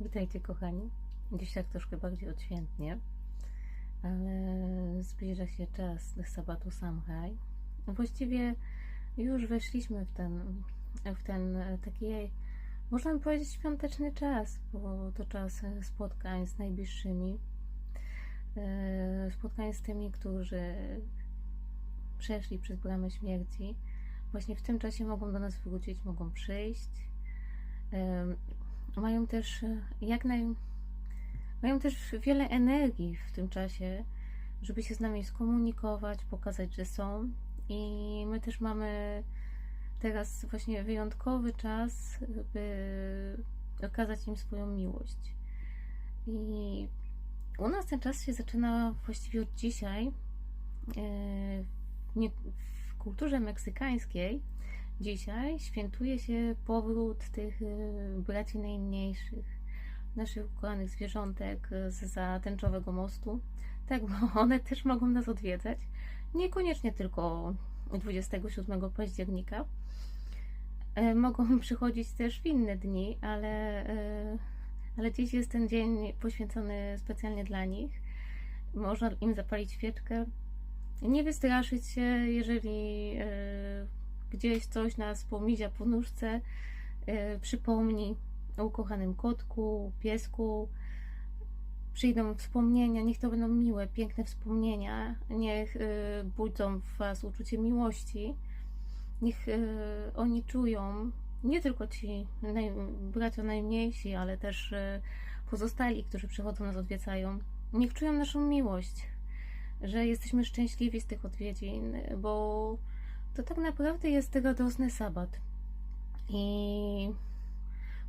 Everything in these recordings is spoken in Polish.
Witajcie kochani. Dziś tak troszkę bardziej odświętnie, ale zbliża się czas sabbatu Samhaj. Właściwie już weszliśmy w ten, w ten taki, można powiedzieć, świąteczny czas, bo to czas spotkań z najbliższymi, e, spotkań z tymi, którzy przeszli przez bramę śmierci. Właśnie w tym czasie mogą do nas wrócić, mogą przyjść. Mają też e, jak naj... mają też wiele energii w tym czasie, żeby się z nami skomunikować, pokazać, że są. I my też mamy teraz właśnie wyjątkowy czas, by okazać im swoją miłość. I u nas ten czas się zaczyna właściwie od dzisiaj. E, W kulturze meksykańskiej Dzisiaj świętuje się powrót tych y, braci najmniejszych, naszych ukochanych zwierzątek z za tęczowego mostu. Tak, bo one też mogą nas odwiedzać. Niekoniecznie tylko 27 października. E, Mogą przychodzić też w inne dni, ale, e, ale dziś jest ten dzień poświęcony specjalnie dla nich. Można im zapalić świeczkę. Nie wystraszyć się, jeżeli gdzieś coś nas pomizia po nóżce, e, przypomni o ukochanym kotku, piesku. Przyjdą wspomnienia, niech to będą miłe, piękne wspomnienia, niech e, budzą w Was uczucie miłości, niech e, oni czują, nie tylko ci naj, bracia najmniejsi, ale też pozostali, którzy przychodzą nas odwiedzają, niech czują naszą miłość, że jesteśmy szczęśliwi z tych odwiedzin, bo to tak naprawdę jest radosny sabat. I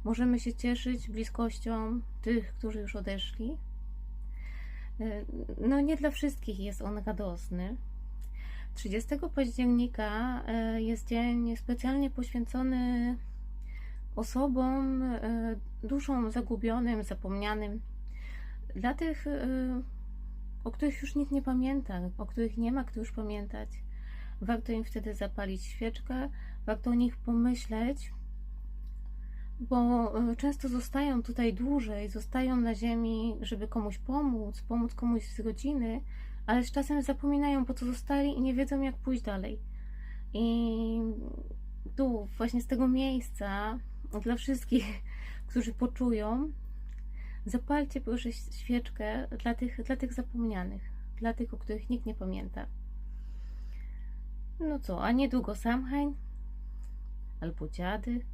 możemy się cieszyć bliskością tych, którzy już odeszli. No, nie dla wszystkich jest on radosny. 30 października e, jest dzień specjalnie poświęcony osobom, e, duszom zagubionym, zapomnianym. Dla tych, o których już nikt nie pamięta, o których nie ma kto już pamiętać. Warto im wtedy zapalić świeczkę, warto o nich pomyśleć, bo e, często zostają tutaj dłużej, zostają na ziemi, żeby komuś pomóc, pomóc komuś z rodziny, ale z czasem zapominają, po co zostali i nie wiedzą, jak pójść dalej. I tu, właśnie z tego miejsca, dla wszystkich, którzy poczują, zapalcie proszę świeczkę dla tych, dla tych zapomnianych, dla tych, o których nikt nie pamięta. No co, a niedługo Samhain? Albo dziady?